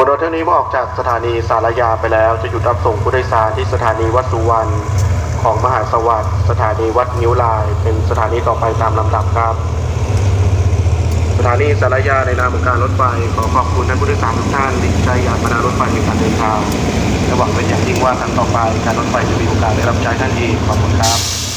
บนรถเที่ยวนี้เมื่อออกจากสถานีสารยาไปแล้ว จะหยุดรับส่งผู้โดยสารที่สถานีวัดสุวรรณของมหาสวัสดิ์สถานีวัดนิ้วลาย เป็นสถานีต่อไปตามลำดับครับ สถานีสารยาในนามของการรถไฟขอขอบคุณท่านผู้โดยสารทุกท่านที่ใช้ยานพาหนะรถไฟในการเดินทางและหวังเป็นอย่างยิ่งว่าครั้งต่อไปการรถไฟจะมีโอกาสได้รับใช้ท่านอีกขอบคุณครับ